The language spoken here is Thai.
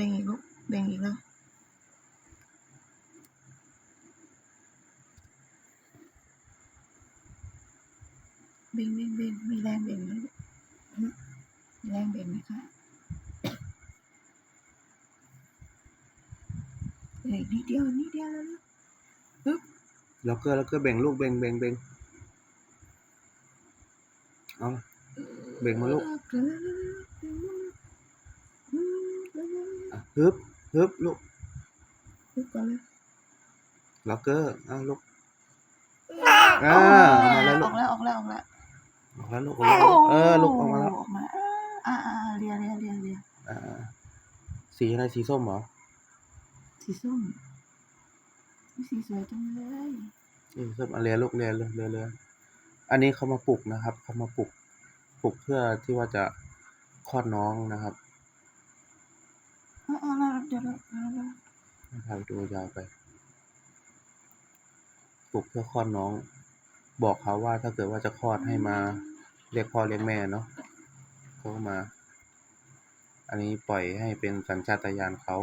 เบ่งอีกลูกเบ่งอีกแล้วเบ่งเบ่งเบ่งมีแรงเบ่งไหมลูกหึมีแรงเบ่งไหมคะเหลืออีกนิดเดียวนิดเดียวแล้วลูกปึ๊บล็อกเกอร์ล็อกเกอร์เบ่งลูกเบ่งเบ่งเบ่งเอาเบ่งมาลูก อะ ฮึบฮึบลูกปึ๊บก่อนเลยล็อกเกอร์เอาลูกอ่าเอามาแล้วลูอกอกแล้วออกแล้วออกแล้วออกแล้วลูกออกแล้วเออลูกออกมาแล้วออกมาอ่าอ่าอ่าเรียเรียเรียเรียอ่าสีอะไรสีส้มเหรอสีส้มอุ๊ยสีสวยจังเลยสีส้มอะเรียลูกเรียเรียเรียเรียอันนี้เขามาปลุกนะครับเขามาปลุกปลุกเพื่อที่ว่าจะคลอดน้องนะครับ น่าอ่าแล้วเดี๋ยวเดี๋ยวเดี๋ยวเดี๋ยวพาไปดูยาวไปปลุกเพื่อคลอดน้อง บอกเขาว่าถ้าเกิดว่าจะคลอดให้มา เรียกพ่อเรียกแม่เนาะเขาก็มา อันนี้ปล่อยให้เป็นสัญชาตญาณเขา